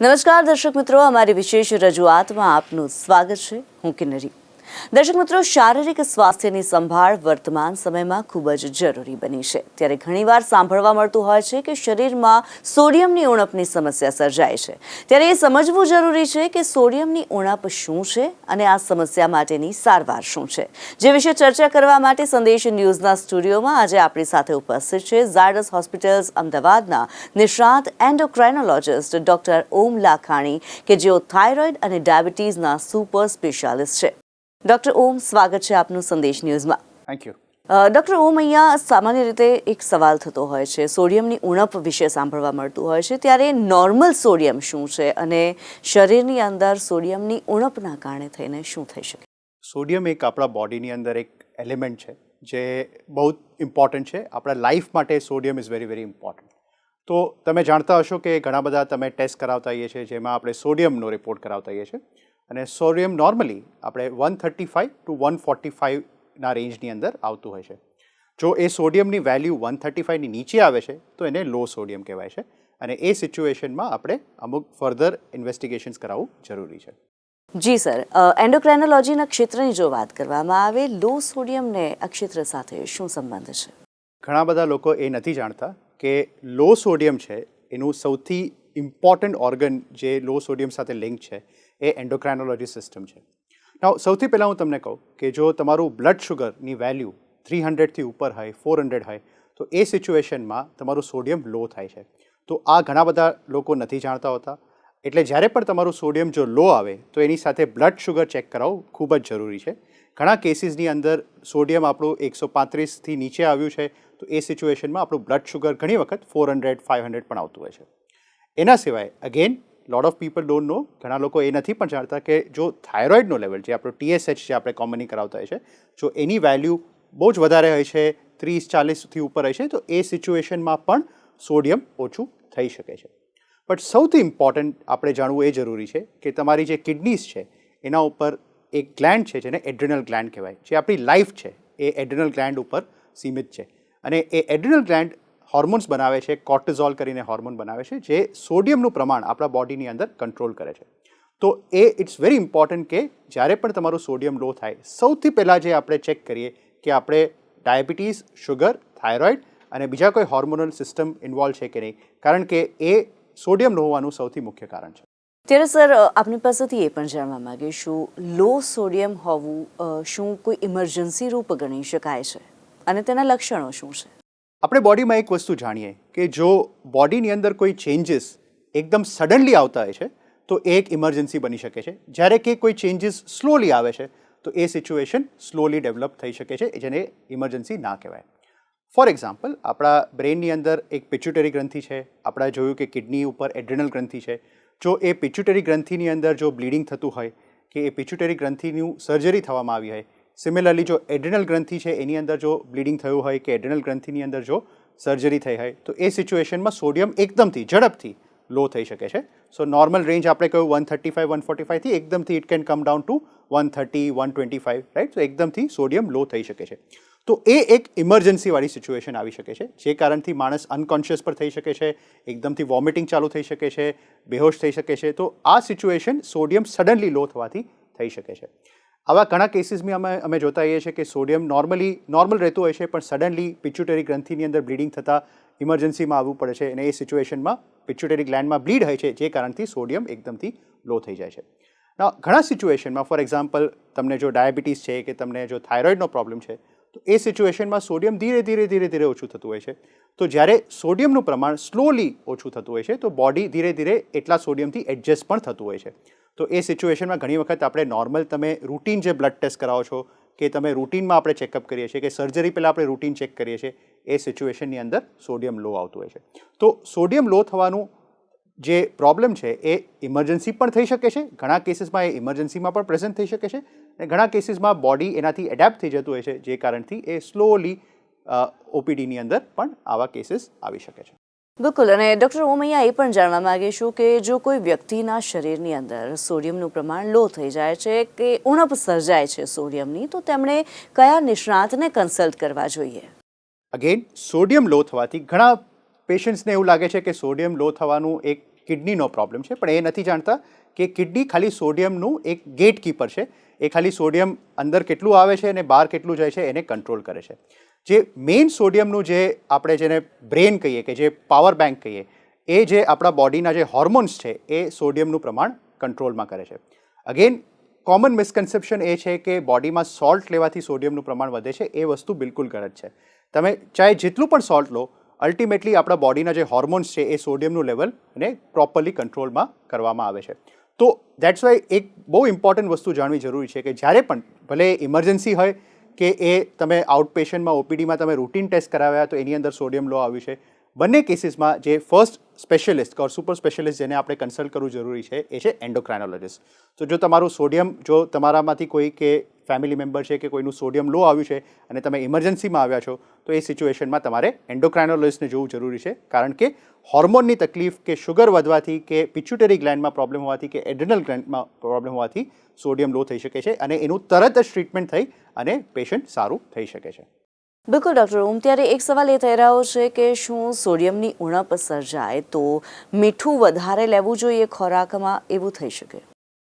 નમસ્કાર દર્શક મિત્રો અમારી વિશેષ રજૂઆતમાં આપનું સ્વાગત છે. હું કિન્નરી. દર્શક મિત્રો, શારીરિક સ્વાસ્થ્યની સંભાળ વર્તમાન સમયમાં ખૂબ જ જરૂરી બની છે. ત્યારે ઘણીવાર સાંભળવા મળતું હોય છે કે શરીરમાં સોડિયમની ઉણપની સમસ્યા સર્જાય છે. ત્યારે એ સમજવું જરૂરી છે કે સોડિયમની ઉણપ શું છે અને આ સમસ્યા માટેની સારવાર શું છે. જે વિશે ચર્ચા કરવા માટે સંદેશ ન્યૂઝના સ્ટુડિયોમાં આજે આપણી સાથે ઉપસ્થિત છે ઝાયડસ હોસ્પિટલ્સ અમદાવાદના નિષ્ણાત એન્ડોક્રાઇનોલોજિસ્ટ ડોક્ટર ઓમ લાખાણી, કે જેઓ થાઇરોઇડ અને ડાયાબિટીસના સુપર સ્પેશિયાલિસ્ટ છે. ડોક્ટર ઓમ સ્વાગત છે આપનું સંદેશ ન્યૂઝમાં. થેન્ક યુ ડૉક્ટર ઓમ અહીંયા સામાન્ય રીતે એક સવાલ થતો હોય છે. સોડિયમની ઉણપ વિશે સાંભળવા મળતું હોય છે. ત્યારે નોર્મલ સોડિયમ શું છે અને શરીરની અંદર સોડિયમની ઉણપના કારણે થઈને શું થઈ શકે? સોડિયમ એક આપણા બોડીની અંદર એક એલિમેન્ટ છે જે બહુ ઇમ્પોર્ટન્ટ છે. આપણા લાઈફ માટે sodium is very very important તો તમે જાણતા હશો કે ઘણા બધા તમે ટેસ્ટ કરાવતા હોઈએ છીએ જેમાં આપણે સોડિયમનો રિપોર્ટ કરાવતા હોઈએ છીએ. અને સોડિયમ નોર્મલી આપણે one thirty five to one forty ફાઇવના રેન્જની અંદર આવતું હોય છે. જો એ સોડિયમની વેલ્યુ વન થર્ટી ફાઇવની નીચે આવે છે તો એને લો સોડિયમ કહેવાય છે. અને એ સિચ્યુએશનમાં આપણે અમુક ફર્ધર ઇન્વેસ્ટિગેશન્સ કરાવવું જરૂરી છે. જી સર એન્ડોક્રાઇનોલોજીના ક્ષેત્રની જો વાત કરવામાં આવે લો સોડિયમને આ ક્ષેત્ર સાથે શું સંબંધ છે? ઘણા બધા લોકો એ નથી જાણતા કે લો સોડિયમ છે એનું સૌથી ઇમ્પોર્ટન્ટ ઓર્ગન જે લો સોડિયમ સાથે લિંક છે એ એન્ડોક્રાઇનોલોજી સિસ્ટમ છે. નાવ સૌથી પહેલાં હું તમને કહું કે જો તમારું બ્લડ શુગરની વેલ્યુ થ્રી હંડ્રેડથી ઉપર હોય ફોર હંડ્રેડ હોય, તો એ સિચ્યુએશનમાં તમારું સોડિયમ લો થાય છે. તો આ ઘણા બધા લોકો નથી જાણતા હોતા. એટલે જ્યારે પણ તમારું સોડિયમ જો લો આવે, તો એની સાથે બ્લડ શુગર ચેક કરાવવું ખૂબ જ જરૂરી છે. ઘણા કેસીસની અંદર સોડિયમ આપણું એકસો પાંત્રીસથી નીચે આવ્યું છે, તો એ સિચ્યુએશનમાં આપણું બ્લડ શુગર ઘણી વખત ફોર હંડ્રેડ ફાઇવ હંડ્રેડ પણ આવતું હોય છે. એના સિવાય again lot of people don't know ઘણા લોકો એ નથી પણ જાણતા કે જો થાઇરોઇડનો લેવલ જે આપણો ટીએસએચ જે આપણે કોમનલી કરાવતા હોય છે, જો એની વેલ્યુ બહુ જ વધારે હોય છે, ત્રીસ ચાલીસથી ઉપર હોય છે, તો એ સિચ્યુએશનમાં પણ સોડિયમ ઓછું થઈ શકે છે. બટ સૌથી ઇમ્પોર્ટન્ટ આપણે જાણવું એ જરૂરી છે કે તમારી જે કિડનીઝ છે, એના ઉપર એક ગ્લેન્ડ છે જેને એડ્રિનલ ગ્લેન્ડ કહેવાય, જે આપણી લાઈફ છે, એ એડ્રિનલ ગ્લેન્ડ ઉપર સીમિત છે. અને એ એડ્રિનલ ગ્લેન્ડ હોર્મોન્સ બનાવે છે કોર્ટિઝોલ કરીને હોર્મોન બનાવે છે, જે સોડિયમનું પ્રમાણ આપણા બોડીની અંદર કંટ્રોલ કરે છે. તો એ ઇટ્સ વેરી ઇમ્પોર્ટન્ટ કે જ્યારે પણ તમારું સોડિયમ લો થાય, સૌથી પહેલાં જે આપણે ચેક કરીએ કે આપણે ડાયાબિટીસ શુગર થાઇરોઇડ અને બીજા કોઈ હોર્મોનલ સિસ્ટમ ઇન્વોલ્વ છે કે નહીં, કારણ કે એ સોડિયમ લો હોવાનું સૌથી મુખ્ય કારણ છે. ત્યારે સર, આપની પાસેથી એ પણ જાણવા માગીશું લો સોડિયમ હોવું શું કોઈ ઇમરજન્સી રૂપ ગણી શકાય છે? અને તેના લક્ષણો શું છે? આપણે બોડીમાં એક વસ્તુ જાણીએ કે જો બોડીની અંદર કોઈ ચેન્જીસ એકદમ સડનલી આવતા હોય છે, તો એ એક ઇમરજન્સી બની શકે છે. જ્યારે કે કોઈ ચેન્જીસ સ્લોલી આવે છે, તો એ સિચ્યુએશન સ્લોલી ડેવલપ થઈ શકે છે, જેને ઇમરજન્સી ના કહેવાય. ફોર એક્ઝામ્પલ આપણા બ્રેનની અંદર એક પિચ્યુટરી ગ્રંથિ છે, આપણે જોયું કે કિડની ઉપર એડ્રિનલ ગ્રંથિ છે. જો એ પિચ્યુટરી ગ્રંથિની અંદર જો બ્લીડિંગ થતું હોય, કે એ પિચ્યુટરી ગ્રંથિનું સર્જરી થવામાં આવી હોય સિમિલરલી જો એડ્રિનલ ગ્રંથિ છે, એની અંદર જો બ્લીડિંગ થયું હોય કે એડ્રિનલ ગ્રંથિની અંદર જો સર્જરી થઈ હોય, તો એ સિચ્યુએશનમાં સોડિયમ એકદમથી, ઝડપથી લો થઈ શકે છે. સો નોર્મલ રેન્જ આપણે કહ્યું one thirty five one forty ફાઇવથી એકદમથી it can come down to one thirty one twenty five right તો એકદમથી સોડિયમ લો થઈ શકે છે. તો એ એક ઇમરજન્સીવાળી સિચ્યુએશન આવી શકે છે, જે કારણથી માણસ અનકોન્શિયસ પર થઈ શકે છે, એકદમથી વોમિટિંગ ચાલુ થઈ શકે છે, બેહોશ થઈ શકે છે. તો આ સિચ્યુએશન સોડિયમ સડનલી લો થવાથી થઈ શકે છે. આવા ઘણા કેસીસમાં અમે અમે જોતા હોઈએ છીએ કે સોડિયમ નોર્મલી નોર્મલ રહેતું હોય છે, પણ સડનલી પિચ્યુટરી ગ્રંથિની અંદર બ્લીડિંગ થતાં ઇમરજન્સીમાં આવવું પડે છે અને એ સિચ્યુએશનમાં પિચ્યુટરી ગ્લેન્ડમાં બ્લીડ હોય છે, જે કારણથી સોડિયમ એકદમથી લો થઈ જાય છે. ઘણા સિચ્યુએશનમાં ફોર એક્ઝામ્પલ તમને જો ડાયાબિટીસ છે કે તમને જો થાઇરોઇડનો પ્રોબ્લેમ છે, તો એ સિચ્યુએશનમાં સોડિયમ ધીરે ધીરે ધીરે ધીરે ઓછું થતું હોય છે. તો જ્યારે સોડિયમનું પ્રમાણ સ્લોલી ઓછું થતું હોય છે, તો બોડી ધીરે ધીરે એટલા સોડિયમથી એડજસ્ટ પણ થતું હોય છે. તો એ સિચ્યુએશનમાં ઘણી વખત આપણે નોર્મલ તમે રૂટીન જે બ્લડ ટેસ્ટ કરાવો છો, કે તમે રૂટીનમાં આપણે ચેકઅપ કરીએ છીએ, કે સર્જરી પહેલાં આપણે રૂટીન ચેક કરીએ છીએ, એ સિચ્યુએશનની અંદર સોડિયમ લો આવતું હોય છે. તો સોડિયમ લો થવાનું જે પ્રોબ્લેમ છે, એ ઇમરજન્સી પણ થઈ શકે છે, ઘણા કેસીસમાં એ ઇમરજન્સીમાં પણ પ્રેઝન્ટ થઈ શકે છે, અને ઘણા કેસીસમાં બોડી એનાથી એડેપ્ટ થઈ જતું હોય છે, જે કારણથી એ સ્લોલી ઓપીડીની અંદર પણ આવા કેસીસ આવી શકે છે. બિલકુલ, અને ડૉક્ટર ઓમ અહીંયા એ પણ જાણવા માંગીશું કે જો કોઈ વ્યક્તિના શરીરની અંદર સોડિયમનું પ્રમાણ લો થઈ જાય છે કે ઉણપ સર્જાય છે સોડિયમની, તો તેમણે કયા નિષ્ણાતને કન્સલ્ટ કરવા જોઈએ? અગેન સોડિયમ લો થવાથી ઘણા પેશન્ટ્સને એવું લાગે છે કે સોડિયમ લો થવાનું એક કિડનીનો પ્રોબ્લેમ છે, પણ એ નથી જાણતા કે કિડની ખાલી સોડિયમનું એક ગેટ કીપર છે. એ ખાલી સોડિયમ અંદર કેટલું આવે છે અને બહાર કેટલું જાય છે, એને કંટ્રોલ કરે છે. જે મેઇન સોડિયમનું જે આપણે જેને બ્રેન કહીએ કે જે પાવર બેંક કહીએ, એ જે આપણા બોડીના જે હોર્મોન્સ છે, એ સોડિયમનું પ્રમાણ કંટ્રોલમાં કરે છે. અગેન કોમન મિસકન્સેપ્શન એ છે કે બોડીમાં સોલ્ટ લેવાથી સોડિયમનું પ્રમાણ વધે છે, એ વસ્તુ બિલકુલ ગલત છે. તમે ચાહે જેટલું પણ સોલ્ટ લો અલ્ટિમેટલી આપણા બોડીના જે હોર્મોન્સ છે, એ સોડિયમનું લેવલ અને પ્રોપરલી કંટ્રોલમાં કરવામાં આવે છે. તો દેટ્સ વાય એક બહુ ઇમ્પોર્ટન્ટ વસ્તુ જાણવી જરૂરી છે કે જ્યારે પણ ભલે ઇમરજન્સી હોય કે એ તમે આઉટ પેશન્ટમાં ઓપીડીમાં તમે રૂટીન ટેસ્ટ કરાવ્યા તો એની અંદર સોડિયમ લો આવ્યું છે. બંને કેસીસમાં જે first specialist or super specialist જેને આપણે કન્સલ્ટ કરવું જરૂરી છે, એ છે એન્ડોક્રાઇનોલોજિસ્ટ તો જો તમારું સોડિયમ જો તમારામાંથી કોઈ કે ફેમિલી મેમ્બર છે કે કોઈનું સોડિયમ લો આવ્યું છે અને તમે ઇમરજન્સીમાં આવ્યા છો, તો એ સિચ્યુએશનમાં તમારે એન્ડોક્રાઇનોલોજિસ્ટને જોવું જરૂરી છે. કારણ કે હોર્મોનની તકલીફ કે શુગર વધવાથી કે પિચ્યુટરી ગ્લેન્ડમાં પ્રોબ્લેમ હોવાથી કે એડ્રનલ ગ્લેન્ડમાં પ્રોબ્લેમ હોવાથી સોડિયમ લો થઈ શકે છે અને એનું તરત જ ટ્રીટમેન્ટ થઈ અને પેશન્ટ સારું થઈ શકે છે. બિલકુલ, ડૉક્ટર ઓમ, ત્યારે એક સવાલ એ થઈ રહ્યો છે કે શું સોડિયમની ઉણપ સર્જાય તો મીઠું વધારે લેવું જોઈએ ખોરાકમાં, એવું થઈ શકે?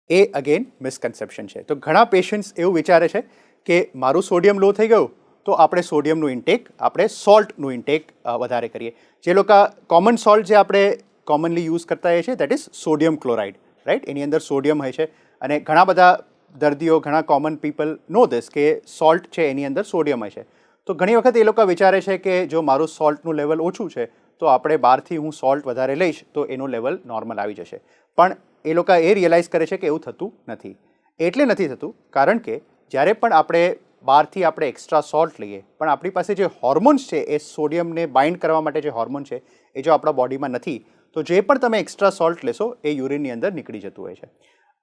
એ અગેન મિસકન્સેપ્શન છે. તો ઘણા પેશન્ટ્સ એવું વિચારે છે કે મારું સોડિયમ લો થઈ ગયું તો આપણે સોડિયમનું ઇન્ટેક આપણે સોલ્ટનું ઇન્ટેક વધારે કરીએ. જે લોકો કોમન સોલ્ટ જે આપણે કોમનલી યુઝ કરતા હોઈએ છીએ that is sodium chloride right એની અંદર સોડિયમ હોય છે. અને ઘણા બધા દર્દીઓ, ઘણા કોમન પીપલ નો ધીસ કે સોલ્ટ છે એની અંદર સોડિયમ હોય છે. તો ઘણી વખત એ લોકો વિચારે છે કે જો મારું સોલ્ટનું લેવલ ઓછું છે તો આપણે બહારથી હું સોલ્ટ વધારે લઈશ, તો એનું લેવલ નોર્મલ આવી જશે. પણ એ લોકો એ રિયલાઇઝ કરે છે કે એવું થતું નથી. એટલે નથી થતું, કારણ કે જ્યારે પણ આપણે બહારથી આપણે એક્સ્ટ્રા સોલ્ટ લઈએ, પણ આપણી પાસે જે હોર્મોન્સ છે, એ સોડિયમને બાઇન્ડ કરવા માટે જે હોર્મોન છે, એ જો આપણા બોડીમાં નથી, તો જે પણ તમે એક્સ્ટ્રા સોલ્ટ લેશો, એ યુરિનની અંદર નીકળી જતું હોય છે.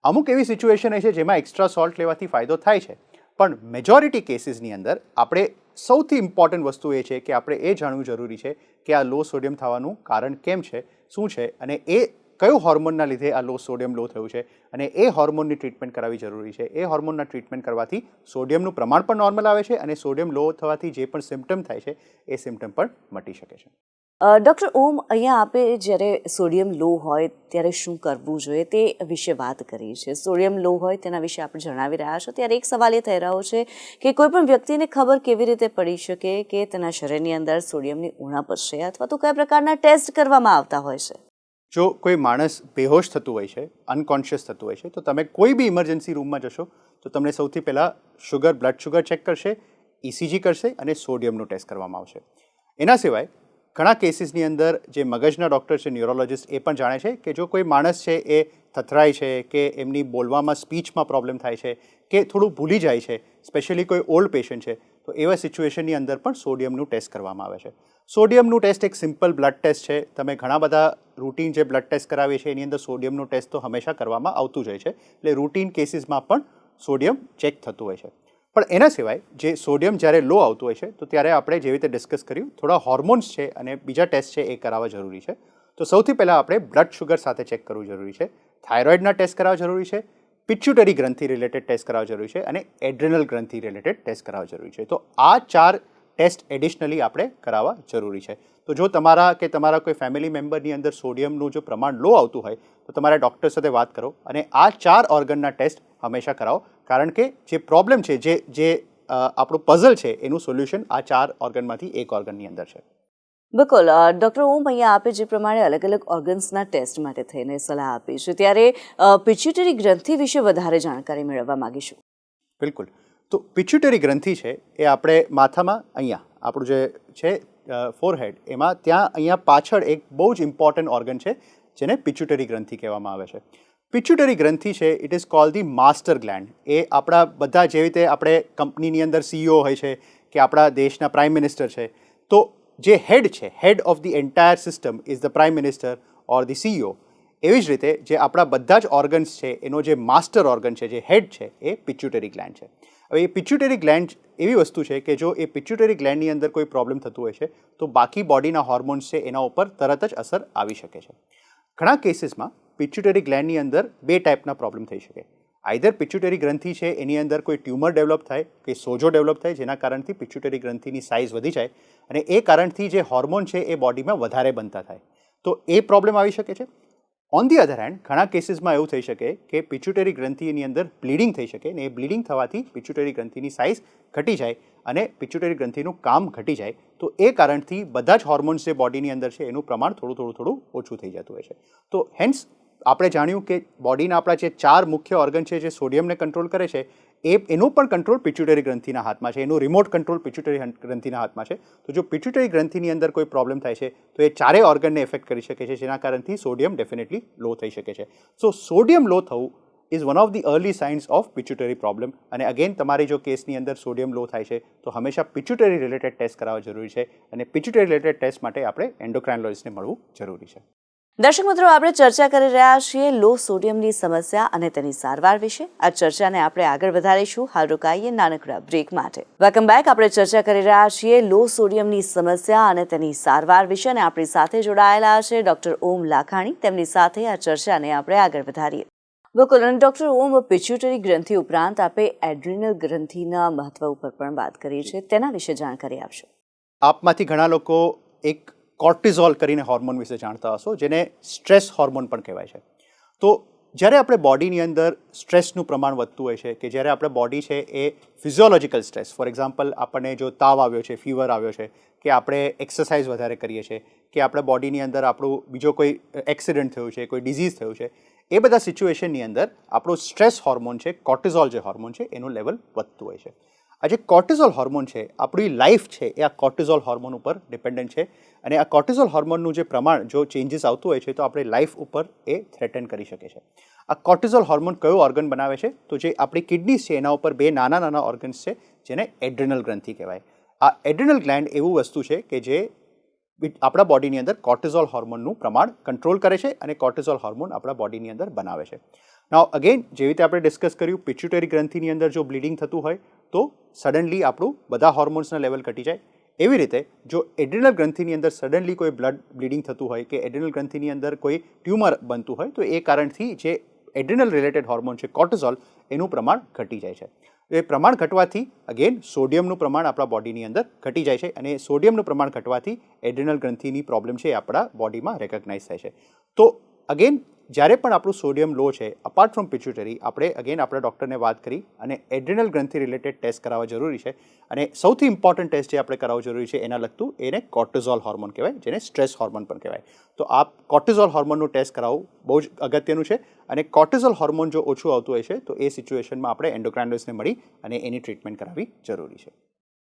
અમુક એવી સિચ્યુએશન હોય છે જેમાં એક્સ્ટ્રા સોલ્ટ લેવાથી ફાયદો થાય છે. પણ મેજોરિટી કેસીસની અંદર આપણે સૌથી ઇમ્પોર્ટન્ટ વસ્તુ એ છે કે આપણે એ જાણવું જરૂરી છે કે આ લો સોડિયમ થવાનું કારણ કેમ છે, શું છે અને એ કયો હોર્મોનના લીધે આ લો સોડિયમ લો થયું છે અને એ હોર્મોનની ટ્રીટમેન્ટ કરાવવી જરૂરી છે. એ હોર્મોનના ટ્રીટમેન્ટ કરવાથી સોડિયમનું પ્રમાણ પણ નોર્મલ આવે છે અને સોડિયમ લો થવાથી જે પણ સિમ્ટમ થાય છે એ સિમ્ટમ પણ મટી શકે છે. ડૉક્ટર ઓમ, અહીંયા આપે જ્યારે સોડિયમ લો હોય ત્યારે શું કરવું જોઈએ તે વિશે વાત કરી છે સોડિયમ લો હોય તેના વિશે આપણે જણાવી રહ્યા છો. ત્યારે એક સવાલ એ થઈ રહ્યો છે કે કોઈ પણ વ્યક્તિને ખબર કેવી રીતે પડી શકે કે તેના શરીરની અંદર સોડિયમની ઉણપ છે અથવા તો કયા પ્રકારના ટેસ્ટ કરવામાં આવતા હોય છે? જો કોઈ માણસ બેહોશ થતું હોય છે અનકોન્શિયસ થતું હોય છે, તો તમે કોઈ બી ઇમરજન્સી રૂમમાં જશો, તો તમને સૌથી પહેલાં શુગર બ્લડ શુગર ચેક કરશે ઇસીજી કરશે અને સોડિયમનું ટેસ્ટ કરવામાં આવશે. એના સિવાય ઘણા કેસીસની અંદર જે મગજના ડૉક્ટર છે, ન્યુરોલોજિસ્ટ, એ પણ જાણે છે કે જો કોઈ માણસ છે, એ થથરાય છે, કે એમની બોલવામાં, સ્પીચમાં પ્રોબ્લેમ થાય છે, કે થોડું ભૂલી જાય છે, સ્પેશિયલી કોઈ ઓલ્ડ પેશન્ટ છે, તો એવા સિચ્યુએશનની અંદર પણ સોડિયમનું ટેસ્ટ કરવામાં આવે છે. સોડિયમનું ટેસ્ટ એક સિમ્પલ બ્લડ ટેસ્ટ છે. તમે ઘણા બધા રૂટીન જે બ્લડ ટેસ્ટ કરાવીએ છીએ, એની અંદર સોડિયમનું ટેસ્ટ તો હંમેશા કરવામાં આવતું જ હોય છે. એટલે રૂટીન કેસીસમાં પણ સોડિયમ ચેક થતું હોય છે. પણ એના સિવાય જે સોડિયમ જ્યારે લો આવતું હોય છે, તો ત્યારે આપણે જેવી રીતે ડિસ્કસ કર્યું, થોડા હોર્મોન્સ છે અને બીજા ટેસ્ટ છે એ કરાવવા જરૂરી છે. તો સૌથી પહેલાં આપણે બ્લડ શુગર સાથે ચેક કરવું જરૂરી છે. થાઇરોઇડના ટેસ્ટ કરાવવા જરૂરી છે. પિચ્યુટરી ગ્રંથિ રિલેટેડ ટેસ્ટ કરાવવા જરૂરી છે અને એડ્રિનલ ગ્રંથિ રિલેટેડ ટેસ્ટ કરાવવા જરૂરી છે. તો આ ચાર ટેસ્ટ એડિશનલી આપણે કરાવવા જરૂરી છે. તો જો તમારા કે તમારા કોઈ ફેમિલી મેમ્બરની અંદર સોડિયમનું જો પ્રમાણ લો આવતું હોય, તો તમારા ડૉક્ટર સાથે વાત કરો અને આ ચાર ઓર્ગનના ટેસ્ટ હંમેશા કરાવો. કારણ કે જે પ્રોબ્લેમ છે જે જે આપણું પઝલ છે એનું સોલ્યુશન આ ચાર ઓર્ગનમાંથી એક ઓર્ગનની અંદર છે. બિલકુલ. ડૉક્ટર ઓમ અહીંયા આપે જે પ્રમાણે અલગ અલગ ઓર્ગન્સના ટેસ્ટ માટે થઈને સલાહ આપી છે. ત્યારે પિચ્યુટરી ગ્રંથિ વિશે વધારે જાણકારી મેળવવા માગીશું. બિલકુલ. તો પિચ્યુટરી ગ્રંથિ છે એ આપણે માથામાં અહીંયા આપણું જે છે ફોરહેડ એમાં ત્યાં અહીંયા પાછળ એક બહુ જ ઇમ્પોર્ટન્ટ ઓર્ગન છે જેને પિચ્યુટરી ગ્રંથિ કહેવામાં આવે છે. પિચ્યુટરી ગ્રંથિ છે it is call the master gland એ આપણા બધા જેવી રીતે આપણે કંપનીની અંદર સીઈઓ હોય છે કે આપણા દેશના પ્રાઇમ મિનિસ્ટર છે, તો જે હેડ છે head of the entire system is the prime minister or the CEO એવી જ રીતે જે આપણા બધા જ ઓર્ગન્સ છે, એનો જે માસ્ટર ઓર્ગન છે, જે હેડ છે, એ પિચ્યુટરી ગ્લેન્ડ છે. હવે એ પિચ્યુટરી ગ્લેન્ડ એવી વસ્તુ છે કે જો એ પિચ્યુટરી ગ્લેન્ડની અંદર કોઈ પ્રોબ્લેમ થતું હોય છે, તો બાકી બોડીના હોર્મોન્સ છે, એના ઉપર તરત જ અસર આવી શકે છે. ઘણા કેસીસમાં પિચ્યુટરી ગ્લેન્ડની અંદર બે ટાઈપના પ્રોબ્લેમ થઈ શકે. આઈધર પિચ્યુટરી ગ્રંથિ છે, એની અંદર કોઈ ટ્યુમર ડેવલપ થાય કે સોજો ડેવલપ થાય, જેના કારણથી પિચ્યુટરી ગ્રંથિની સાઇઝ વધી જાય અને એ કારણથી જે હોર્મોન છે એ બોડીમાં વધારે બનતા થાય. તો એ પ્રોબ્લેમ આવી શકે છે. ઓન ધી અધર હેન્ડ ઘણા કેસીસમાં એવું થઈ શકે કે પિચ્યુટરી ગ્રંથિની અંદર બ્લીડિંગ થઈ શકે ને એ બ્લીડિંગ થવાથી પિચ્યુટરી ગ્રંથિની સાઇઝ ઘટી જાય અને પિચ્યુટરી ગ્રંથિનું કામ ઘટી જાય. તો એ કારણથી બધા જ હોર્મોન્સ જે બોડીની અંદર છે, એનું પ્રમાણ થોડું થોડું થોડું ઓછું થઈ જતું હોય છે. તો હેન્સ આપણે જાણ્યું કે બોડીના આપણા જે ચાર મુખ્ય ઓર્ગન છે, જે સોડિયમને કંટ્રોલ કરે છે, એ એનો પણ કંટ્રોલ પિચ્યુટરી ગ્રંથિના હાથમાં છે. એનું રિમોટ કંટ્રોલ પિચ્યુટરી ગ્રંથિના હાથમાં છે. તો જો પિચ્યુટરી ગ્રંથિની અંદર કોઈ પ્રોબ્લેમ થાય છે, તો એ ચારેય ઓર્ગનને એફેક્ટ કરી શકે છે, જેના કારણથી સોડિયમ ડેફિનેટલી લો થઈ શકે છે. સો સોડિયમ લો થવું is one of the early signs of pituitary problem અને અગેન તમારી જો કેસની અંદર સોડિયમ લો થાય છે, તો હંમેશા પિચ્યુટરી રિલેટેડ ટેસ્ટ કરાવવા જરૂરી છે. અને પિચ્યુટરી રિલેટેડ ટેસ્ટ માટે આપણે એન્ડોક્રાઇનોલોજીસ્ટને મળવું જરૂરી છે. દર્શક મિત્રો, આપણે ચર્ચા કરી રહ્યા છીએ લો સોડિયમની સમસ્યા અને તેની સારવાર વિશે. આ ચર્ચાને આપણે આગળ વધારીશું. હાલ રોકાઈએ નાનકડા બ્રેક માટે. વેલકમ બેક આપણે ચર્ચા કરી રહ્યા છીએ લો સોડિયમની સમસ્યા અને તેની સારવાર વિશે અને આપણી સાથે જોડાયેલા છે ડોક્ટર ઓમ લાખાણી. તેમની સાથે આ ચર્ચાને આપણે આગળ વધારીએ. બિલકુલ અને ડોક્ટર ઓમ પિચ્યુટરી ગ્રંથિ ઉપરાંત આપે એડ્રિનલ ગ્રંથિના મહત્વ ઉપર પણ વાત કરી છે. તેના વિશે જાણકારી આપશો. આપમાંથી ઘણા લોકો એક કોર્ટિઝોલ કરીને હોર્મોન વિશે જાણતા હશો, જેને સ્ટ્રેસ હોર્મોન પણ કહેવાય છે. તો જ્યારે આપણે બોડીની અંદર સ્ટ્રેસનું પ્રમાણ વધતું હોય છે, કે જ્યારે આપણે બોડી છે એ ફિઝિયોલોજિકલ સ્ટ્રેસ ફોર એક્ઝામ્પલ આપણને જો તાવ આવ્યો છે ફીવર આવ્યો છે, કે આપણે એક્સરસાઇઝ વધારે કરીએ છીએ, કે આપણે બોડીની અંદર આપણું બીજો કોઈ એક્સિડન્ટ થયું છે, કોઈ ડિઝીઝ થયું છે, એ બધા સિચ્યુએશનની અંદર આપણું સ્ટ્રેસ હોર્મોન છે, કોર્ટિઝોલ જે હોર્મોન છે, એનું લેવલ વધતું હોય છે. આ જે કોર્ટિઝોલ હોર્મોન છે, આપણી લાઈફ છે, એ આ કોર્ટિઝોલ હોર્મોન ઉપર ડિપેન્ડન્ટ છે. અને આ કોર્ટિઝોલ હોર્મોનનું જે પ્રમાણ, જો ચેન્જીસ આવતું હોય છે, તો આપણી લાઈફ ઉપર એ થ્રેટન કરી શકે છે. આ કોર્ટિઝોલ હોર્મોન કયો ઓર્ગન બનાવે છે? તો જે આપણી કિડનીઝ છે, એના ઉપર બે નાના નાના ઓર્ગન્સ છે, જેને એડ્રિનલ ગ્રંથિ કહેવાય. આ એડ્રિનલ ગ્લેન્ડ એવું વસ્તુ છે કે જે આપણા બોડીની અંદર કોર્ટિઝોલ હોર્મોનનું પ્રમાણ કંટ્રોલ કરે છે અને કોર્ટિઝોલ હોર્મોન આપણા બોડીની અંદર બનાવે છે. નાવ અગેન જેવી રીતે આપણે ડિસ્કસ કર્યું પિચ્યુટરી ગ્રંથિની અંદર જો બ્લીડિંગ થતું હોય તો સડનલી આપણું બધા હોર્મોન્સના લેવલ ઘટી જાય. એવી રીતે જો એડ્રિનલ ગ્રંથિની અંદર સડનલી કોઈ બ્લડ બ્લીડિંગ થતું હોય કે એડ્રિનલ ગ્રંથિની અંદર કોઈ ટ્યુમર બનતું હોય, તો એ કારણથી જે એડ્રિનલ રિલેટેડ હોર્મોન છે કોર્ટિઝોલ એનું પ્રમાણ ઘટી જાય છે. એ પ્રમાણ ઘટવાથી અગેન સોડિયમનું પ્રમાણ આપણા બોડીની અંદર ઘટી જાય છે અને સોડિયમનું પ્રમાણ ઘટવાથી એડ્રિનલ ગ્રંથિની પ્રોબ્લેમ છે એ આપણા બોડીમાં રેકગ્નાઇઝ થાય છે. તો અગેન જ્યારે પણ આપણું સોડિયમ લો છે અપાર્ટ ફ્રોમ પિચ્યુટરી આપણે અગેન આપણા ડૉક્ટરને વાત કરી અને એડ્રિનલ ગ્રંથિ રિલેટેડ ટેસ્ટ કરાવવા જરૂરી છે. અને સૌથી ઇમ્પોર્ટન્ટ ટેસ્ટ જે આપણે કરાવવું જરૂરી છે એના લગતું એને કોર્ટિઝોલ હોર્મોન કહેવાય, જેને સ્ટ્રેસ હોર્મોન પણ કહેવાય. તો આ કોર્ટિઝોલ હોર્મોનનું ટેસ્ટ કરાવવું બહુ જ અગત્યનું છે. અને કોર્ટિઝોલ હોર્મોન જો ઓછું આવતું હોય છે, તો એ સિચ્યુએશનમાં આપણે એન્ડોક્રાઇનોસને મળી અને એની ટ્રીટમેન્ટ કરાવવી જરૂરી છે.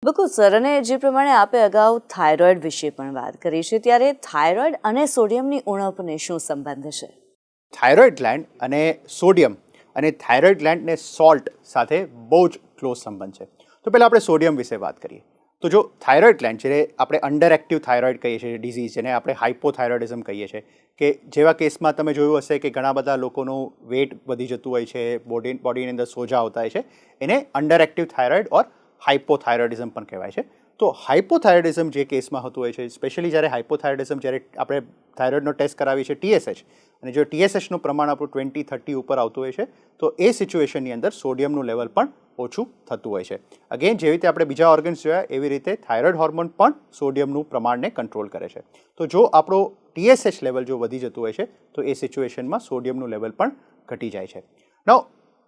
બિલકુલ સર અને જે પ્રમાણે આપે અગાઉ થાઇરોઇડ વિશે પણ વાત કરી છે, ત્યારે થાઇરોઇડ અને સોડિયમની ઉણપને શું સંબંધ છે? થાઇરોઇડ ગ્લેન્ડ અને સોડિયમ અને થાઇરોઇડ ગ્લેન્ડ ને સોલ્ટ સાથે બહુ જ ક્લોઝ સંબંધ છે. તો પહેલાં આપણે સોડિયમ વિશે વાત કરીએ. તો જો થાઇરોઇડ ગ્લેન્ડ જેને આપણે અંડર એક્ટિવ થાઇરોઇડ કહીએ છીએ, ડિઝીઝ જેને આપણે હાઇપોથાઇરોઇડિઝમ કહીએ છીએ, કે જેવા કેસમાં તમે જોયું હશે કે ઘણા બધા લોકોનું વેટ વધી જતું હોય છે, બોડી, બોડીની અંદર સોજા આવતા હોય છે, એને under active thyroid or hypothyroidism પણ કહેવાય છે. તો હાઇપોથાઇરોઇડિઝમ જે કેસમાં હોતું હોય છે સ્પેશિયલી જ્યારે હાઇપોથાઇરોઇડિઝમ જ્યારે આપણે થાઇરોઇડનો ટેસ્ટ કરાવીએ છીએ ટીએસએચ અને જો ટીએસએચનું પ્રમાણ આપણું ટ્વેન્ટી થર્ટી ઉપર આવતું હોય છે, તો એ સિચ્યુએશનની અંદર સોડિયમનું લેવલ પણ ઓછું થતું હોય છે. અગેન જેવી રીતે આપણે બીજા ઓર્ગન્સ જોયા, એવી રીતે થાઇરોઇડ હોર્મોન પણ સોડિયમનું પ્રમાણને કંટ્રોલ કરે છે. તો જો આપણો ટીએસએચ લેવલ જો વધી જતું હોય છે, તો એ સિચ્યુએશનમાં સોડિયમનું લેવલ પણ ઘટી જાય છે. નવ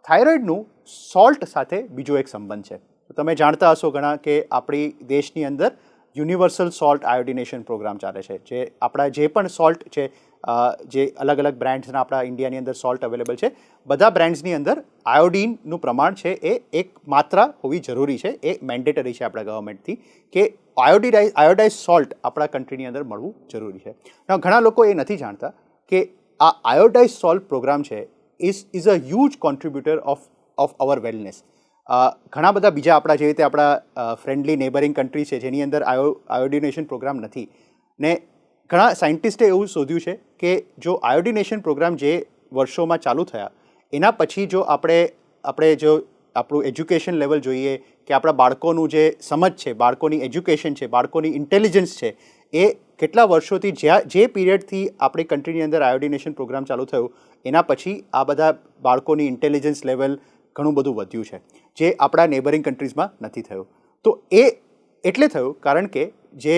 થાઇરોઇડનું સોલ્ટ સાથે બીજો એક સંબંધ છે. તમે જાણતા હશો ઘણા કે આપણી દેશની અંદર યુનિવર્સલ સોલ્ટ આયોડિનેશન પ્રોગ્રામ ચાલે છે, જે આપણા જે પણ સોલ્ટ છે જે અલગ અલગ બ્રાન્ડ્સના આપણા ઇન્ડિયાની અંદર સોલ્ટ અવેલેબલ છે, બધા બ્રાન્ડ્સની અંદર આયોડિનનું પ્રમાણ છે એ એક માત્રા હોવી જરૂરી છે, એ મેન્ડેટરી છે આપણા ગવર્મેન્ટથી કે આયોડિડાઇઝ આયોડાઇઝ સોલ્ટ આપણા કન્ટ્રીની અંદર મળવું જરૂરી છે. ઘણા લોકો એ નથી જાણતા કે આ આયોડાઇઝ સોલ્ટ પ્રોગ્રામ છે is is a huge contributor of of our wellness ઘણા બધા બીજા આપણા જેવી રીતે આપણા ફ્રેન્ડલી નેબરિંગ કન્ટ્રી છે, જેની અંદર આયો આયોડિનેશન પ્રોગ્રામ નથી. ને ઘણા સાયન્ટિસ્ટે એવું શોધ્યું છે કે જો આયોડિનેશન પ્રોગ્રામ જે વર્ષોમાં ચાલુ થયા, એના પછી જો આપણે આપણે જો આપણું એજ્યુકેશન લેવલ જોઈએ કે આપણા બાળકોનું જે સમજ છે, બાળકોની એજ્યુકેશન છે, બાળકોની ઇન્ટેલિજન્સ છે, એ કેટલા વર્ષોથી જ્યાં, જે પીરિયડથી આપણી કન્ટ્રીની અંદર આયોડિનેશન પ્રોગ્રામ ચાલુ થયું, એના પછી આ બધા બાળકોની ઇન્ટેલિજન્સ લેવલ ઘણું બધું વધ્યું છે, જે આપણા નેબરિંગ કન્ટ્રીઝમાં નથી થયું. તો એ એટલે થયું કારણ કે જે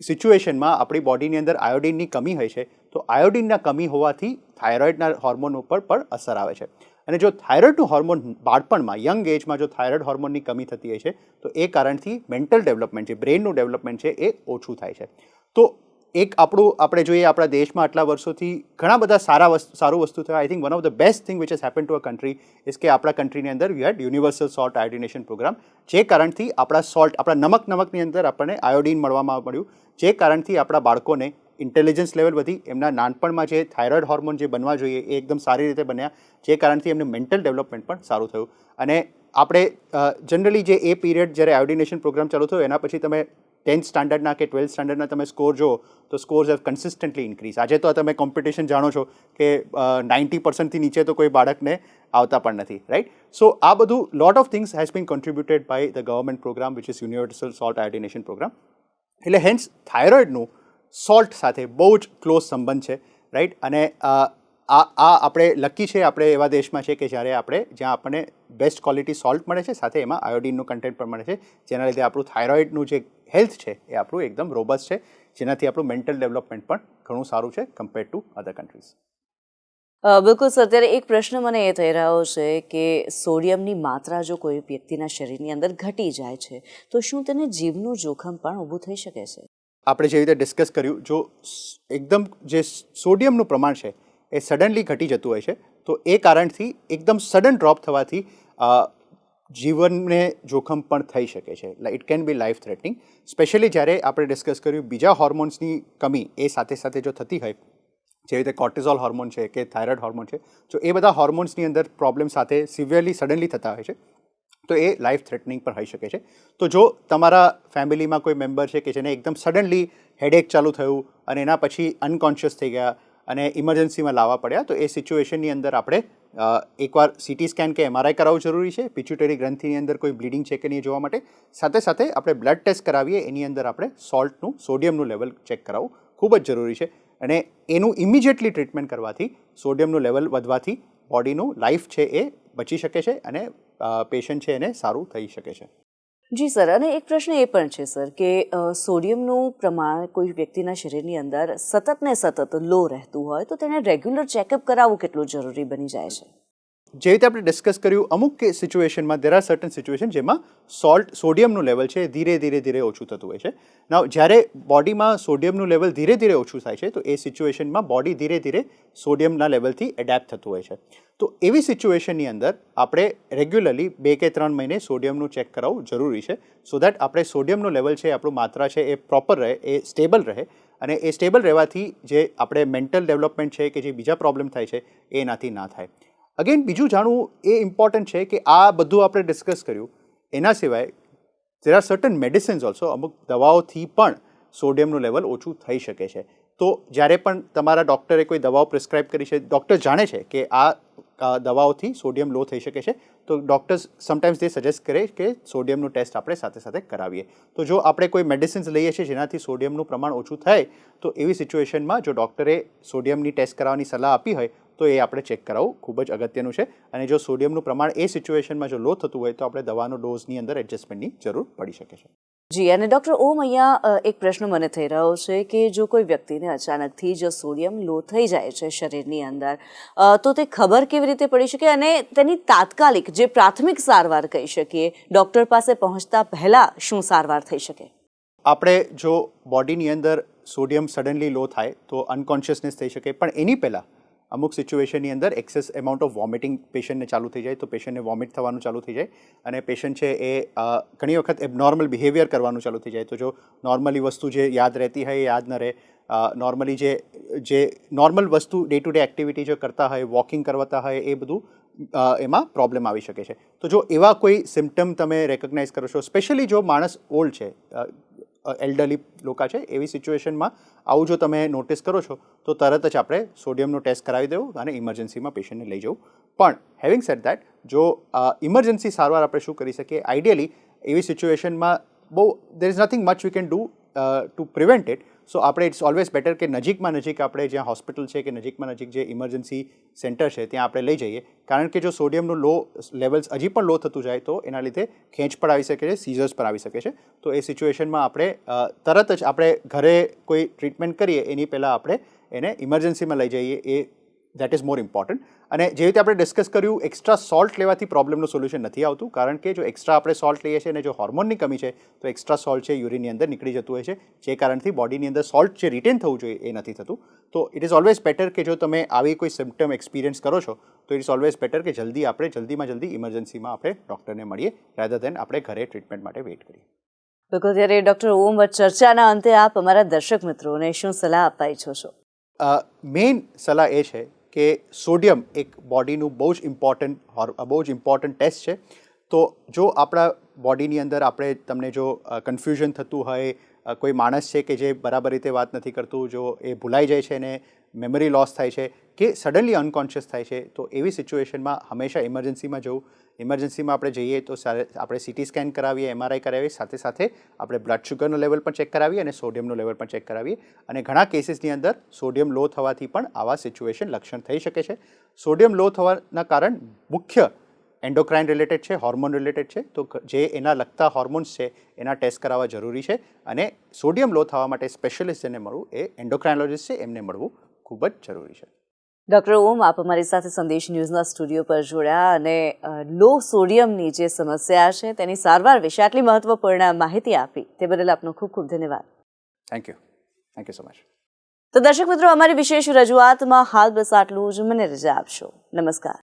સિચ્યુએશનમાં આપણી બોડીની અંદર આયોડિનની કમી હોય છે, તો આયોડિનના કમી હોવાથી થાઇરોઇડના હોર્મોન ઉપર પણ અસર આવે છે. અને જો થાઇરોઇડનું હોર્મોન બાળપણમાં યંગ એજમાં જો થાઇરોઇડ હોર્મોનની કમી થતી હોય છે, તો એ કારણથી મેન્ટલ ડેવલપમેન્ટ જે બ્રેનનું ડેવલપમેન્ટ છે, એ ઓછું થાય છે. તો એક આપણું, આપણે જોઈએ આપણા દેશમાં આટલા વર્ષોથી ઘણા બધા સારા વસ્તુ સારું વસ્તુ થયું. I think one of the best thing which has happen to a country is કે આપણા કન્ટ્રીની અંદર we had universal salt iodination programme જે કારણથી આપણા સોલ્ટ આપણા નમક નમકની અંદર આપણને આયોડિન મળવામાં મળ્યું. જે કારણથી આપણા બાળકોને ઇન્ટેલિજન્સ લેવલ વધી. એમના નાનપણમાં જે થાઇરોઇડ હોર્મોન જે બનવા જોઈએ એ એકદમ સારી રીતે બન્યા. જે કારણથી એમને મેન્ટલ ડેવલપમેન્ટ પણ સારું થયું. અને આપણે જનરલી જે એ પીરિયડ જ્યારે આયોડિનેશન પ્રોગ્રામ ચાલુ થયો, એના પછી તમે ટેન્થ સ્ટાન્ડર્ડના કે ટ્વેલ્થ સ્ટાન્ડર્ડના તમે સ્કોર જો તો સ્કોર્સ હેવ કન્સિસ્ટન્ટલી ઇન્ક્રીઝ આજે તો તમે કોમ્પિટિશન જાણો છો કે નાઇન્ટી પર્સન્ટથી નીચે તો કોઈ બાળકને આવતા પણ નથી રાઈટ સો આ બધું lot of things has been contributed by the government program which is universal salt iodination program એટલે હેન્સ થાઇરોઇડનું સોલ્ટ સાથે બહુ જ ક્લોઝ સંબંધ છે રાઈટ અને આ આ આપણે લકી છે, આપણે એવા દેશમાં છે કે જ્યારે આપણે, જ્યાં આપણને બેસ્ટ ક્વોલિટી સોલ્ટ મળે છે, સાથે એમાં આયોડિનનું કન્ટેન્ટ પણ મળે છે, જેના લીધે આપણું થાઇરોઇડનું જે હેલ્થ છે એ આપણું એકદમ રોબસ્ટ છે જેનાથી આપણું મેન્ટલ ડેવલપમેન્ટ પણ ઘણું સારું છે કમ્પેર ટુ અધર કન્ટ્રીઝ બિલકુલ સર ત્યારે એક પ્રશ્ન મને એ થઈ રહ્યો છે કે સોડિયમની માત્રા જો કોઈ વ્યક્તિના શરીરની અંદર ઘટી જાય છે તો શું તેને જીવનું જોખમ પણ ઊભું થઈ શકે છે? આપણે જેવી રીતે ડિસ્કસ કર્યું જો એકદમ જે સોડિયમનું પ્રમાણ છે એ સડનલી ઘટી જતું હોય છે તો એ કારણથી એકદમ સડન ડ્રોપ થવાથી જીવનને જોખમ પણ થઈ શકે છે. It can be life threatening specially જ્યારે આપણે ડિસ્કસ કર્યું બીજા હોર્મોન્સની કમી એ સાથે સાથે જો થતી હોય જેવી રીતે કોર્ટિઝોલ હોર્મોન છે કે થાઇરોઇડ હોર્મોન છે, તો એ બધા હોર્મોન્સની અંદર પ્રોબ્લેમ સાથે સિવિયરલી સડનલી થતા હોય છે. તો એ લાઈફ થ્રેટનિંગ પણ હોઈ શકે છે. તો જો તમારા ફેમિલીમાં કોઈ મેમ્બર છે કે જેને એકદમ સડનલી હેડેક ચાલુ થયું અને એના પછી અનકોન્શિયસ થઈ ગયા અને ઇમરજન્સીમાં લાવવા પડ્યા, તો એ સિચ્યુએશનની અંદર આપણે એકવાર સીટી સ્કેન કે એમઆરઆઈ કરાવવું જરૂરી છે, પિચ્યુટરી ગ્રંથિની અંદર કોઈ બ્લીડિંગ છે કે નહીં જોવા માટે. સાથે સાથે આપણે બ્લડ ટેસ્ટ કરાવીએ, એની અંદર આપણે સોલ્ટનું, સોડિયમનું લેવલ ચેક કરાવવું ખૂબ જ જરૂરી છે. અને એનું ઇમિજિએટલી ટ્રીટમેન્ટ કરવાથી, સોડિયમનું લેવલ વધવાથી બોડીનું લાઈફ છે એ બચી શકે છે અને પેશન્ટ છે એને સારું થઈ શકે છે. જી, સર. અને એક પ્રશ્ન એ પણ છે, સર, કે સોડિયમનું પ્રમાણ કોઈ વ્યક્તિના શરીરની અંદર સતત ને સતત લો રહેતું હોય તો તેને રેગ્યુલર ચેકઅપ કરાવવું કેટલું જરૂરી બની જાય છે? જે રીતે આપણે ડિસ્કસ કર્યું, અમુક કે સિચ્યુએશનમાં દેર આર સર્ટન સિચ્યુએશન જેમાં સોલ્ટ સોડિયમનું લેવલ છે, ધીરે ધીરે ધીરે ઓછું થતું હોય છે. નાવ જ્યારે બોડીમાં સોડિયમનું લેવલ ધીરે ધીરે ઓછું થાય છે, તો એ સિચ્યુએશનમાં બોડી ધીરે ધીરે સોડિયમના લેવલથી એડેપ્ટ થતું હોય છે. તો એવી સિચ્યુએશનની અંદર આપણે રેગ્યુલરલી બે કે ત્રણ મહિને સોડિયમનું ચેક કરાવવું જરૂરી છે સો દેટ આપણે સોડિયમનું લેવલ છે, આપણું માત્રા છે, એ પ્રોપર રહે, એ સ્ટેબલ રહે, અને એ સ્ટેબલ રહેવાથી જે આપણે મેન્ટલ ડેવલપમેન્ટ છે કે જે બીજા પ્રોબ્લેમ થાય છે, એ એનાથી ના થાય. અગેન બીજું જાણવું એ ઇમ્પોર્ટન્ટ છે કે આ બધું આપણે ડિસ્કસ કર્યું. એના સિવાય there are certain medicines also અમુક દવાઓથી પણ સોડિયમનું લેવલ ઓછું થઈ શકે છે. તો જ્યારે પણ તમારા ડૉક્ટરે કોઈ દવાઓ પ્રિસ્ક્રાઇબ કરી છે ડૉક્ટર જાણે છે કે આ દવાઓથી સોડિયમ લો થઈ શકે છે, તો ડૉક્ટર્સ સમટાઇમ્સ તે સજેસ્ટ કરે કે સોડિયમનું ટેસ્ટ આપણે સાથે સાથે કરાવીએ. તો જો આપણે કોઈ મેડિસિન્સ લઈએ છીએ જેનાથી સોડિયમનું પ્રમાણ ઓછું થાય, તો એવી સિચ્યુએશનમાં જો ડૉક્ટરે સોડિયમની ટેસ્ટ કરાવવાની સલાહ આપી હોય તો એ આપણે ચેક કરાવવું. ખૂબ જ અગત્યનું છે. અને જો સોડિયમનું પ્રમાણ એ સિચ્યુએશનમાં જો લો થતું હોય તો આપણે દવાનો ડોઝની અંદર એડજસ્ટમેન્ટની જરૂર પડી શકે છે. જી અને ડૉક્ટર ઓમ અહીંયા એક પ્રશ્ન મને થઈ રહ્યો છે કે જો કોઈ વ્યક્તિને અચાનકથી જો સોડિયમ લો થઈ જાય છે શરીરની અંદર તો તે ખબર કેવી રીતે પડી શકે? અને તેની તાત્કાલિક જે પ્રાથમિક સારવાર કહી શકીએ ડૉક્ટર પાસે પહોંચતા પહેલાં શું સારવાર થઈ શકે? આપણે જો બોડીની અંદર સોડિયમ સડનલી લો થાય તો અનકોન્શિયસનેસ થઈ શકે. પણ એની પહેલાં અમુક સિચ્યુએશનની અંદર એક્સેસ એમાઉન્ટ ઓફ વોમિટિંગ પેશન્ટને ચાલુ થઈ જાય, તો પેશન્ટને વોમિટ થવાનું ચાલુ થઈ જાય અને પેશન્ટ છે એ ઘણી વખત એબનોર્મલ બિહેવિયર કરવાનું ચાલુ થઈ જાય. તો જો નોર્મલી વસ્તુ જે યાદ રહેતી હોય એ યાદ ન રહે. નોર્મલી જે જે નોર્મલ વસ્તુ ડે ટુ ડે એક્ટિવિટી જો કરતા હોય વોકિંગ કરવાતા હોય, એ બધું એમાં પ્રોબ્લેમ આવી શકે છે. તો જો એવા કોઈ સિમ્ટમ તમે રેકગ્નાઇઝ કરો છો સ્પેશિયલી જો માણસ ઓલ્ડ છે એલ્ડરલી લોકો છે, એવી સિચ્યુએશનમાં આવું જો તમે નોટિસ કરો છો, તો તરત જ આપણે સોડિયમનો ટેસ્ટ કરાવી દેવું અને ઇમરજન્સીમાં પેશન્ટને લઈ જવું. પણ હેવિંગ સેટ દેટ જો ઇમરજન્સી સારવાર આપણે શું કરી શકીએ? આઈડિયલી એવી સિચ્યુએશનમાં બહુ there is nothing much we can do to prevent it so આપણે ઇટ્સ ઓલવેઝ બેટર કે નજીકમાં નજીક આપણે જ્યાં હોસ્પિટલ છે કે નજીકમાં નજીક જે ઇમરજન્સી સેન્ટર છે, ત્યાં આપણે લઈ જઈએ. કારણ કે જો સોડિયમનું લો લેવલ્સ હજી પણ લો થતું જાય, તો એના લીધે ખેંચ પણ આવી શકે છે સીઝર્સ પર આવી શકે છે. તો એ સિચ્યુએશનમાં આપણે તરત જ આપણે ઘરે કોઈ ટ્રીટમેન્ટ કરીએ, એની પહેલાં આપણે એને ઇમરજન્સીમાં લઈ જઈએ. એ દેટ ઇઝ મોર ઇમ્પોર્ટન્ટ અને જે રીતે આપણે ડિસ્કસ કર્યું એક્સ્ટ્રા સોલ્ટ લેવાથી પ્રોબ્લેમનું સોલ્યુશન નથી આવતું. કારણ કે જો એક્સ્ટ્રા આપણે સોલ્ટ લઈએ છીએ અને જો હોર્મોનની કમી છે તો એક્સ્ટ્રા સોલ્ટ છે યુરિનની અંદર નીકળી જતું હોય છે. જે કારણથી બોડીની અંદર સોલ્ટ જે રિટેન થવું જોઈએ એ નથી થતું. તો ઇટ ઇઝ ઓલવેઝ બેટર કે જો તમે આવી કોઈ સિમ્ટમ એક્સપિરિયન્સ કરો છો તો ઇટ ઇઝ ઓલવેઝ બેટર કે જલ્દી આપણે જલ્દીમાં જલ્દી ઇમરજન્સીમાં આપણે ડૉક્ટરને મળીએ રાધર દેન આપણે ઘરે ટ્રીટમેન્ટ માટે વેઇટ કરીએ. બિલકુલ ત્યારે ડૉક્ટર ઓમ ચર્ચાના અંતે આપ અમારા દર્શક મિત્રોને શું સલાહ આપવા ઈચ્છો છો? મેઇન સલાહ એ છે કે સોડિયમ એક બોડીનું બહુ જ ઇમ્પોર્ટન્ટ બહુ જ ઇમ્પોર્ટન્ટ ટેસ્ટ છે. તો જો આપણા બોડીની અંદર આપણે તમને જો કન્ફ્યુઝન થતું હોય કોઈ માણસ છે કે જે બરાબર રીતે વાત નથી કરતું, જો એ ભૂલાઈ જાય છે ને મેમરી લોસ થાય છે કે સડનલી અનકોન્શિયસ થાય છે, તો એવી સિચ્યુએશનમાં હંમેશા ઇમરજન્સીમાં જવું ઇમરજન્સીમાં આપણે જઈએ તો આપણે સીટી સ્કેન કરાવીએ એમઆરઆઈ કરાવીએ, સાથે સાથે આપણે બ્લડ શુગરનો લેવલ પણ ચેક કરાવીએ અને સોડિયમનો લેવલ પણ ચેક કરાવીએ. અને ઘણા કેસીસની અંદર સોડિયમ લો થવાથી પણ આવા સિચ્યુએશન લક્ષણ થઈ શકે છે. સોડિયમ લો થવાના કારણ મુખ્ય એન્ડોક્રાઇન રિલેટેડ છે હોર્મોન રિલેટેડ છે. તો જે એના લગતા હોર્મોન્સ છે, એના ટેસ્ટ કરાવવા જરૂરી છે. અને સોડિયમ લો થવા માટે સ્પેશિયલિસ્ટ જેને મળવું એ એન્ડોક્રાઇનોલોજીસ્ટ છે, એમને મળવું ખૂબ જ જરૂરી છે. ડૉક્ટર ઓમ આપ અમારી સાથે સંદેશ ન્યૂઝના સ્ટુડિયો પર જોડ્યા અને લો સોડિયમની જે સમસ્યા છે તેની સારવાર વિશે આટલી મહત્વપૂર્ણ માહિતી આપી. તે બદલ આપનો ખૂબ ખૂબ ધન્યવાદ. Thank you thank you so much તો દર્શક મિત્રો અમારી વિશેષ રજૂઆતમાં હાલ બસ આટલું જ. મને રજા આપશો. નમસ્કાર.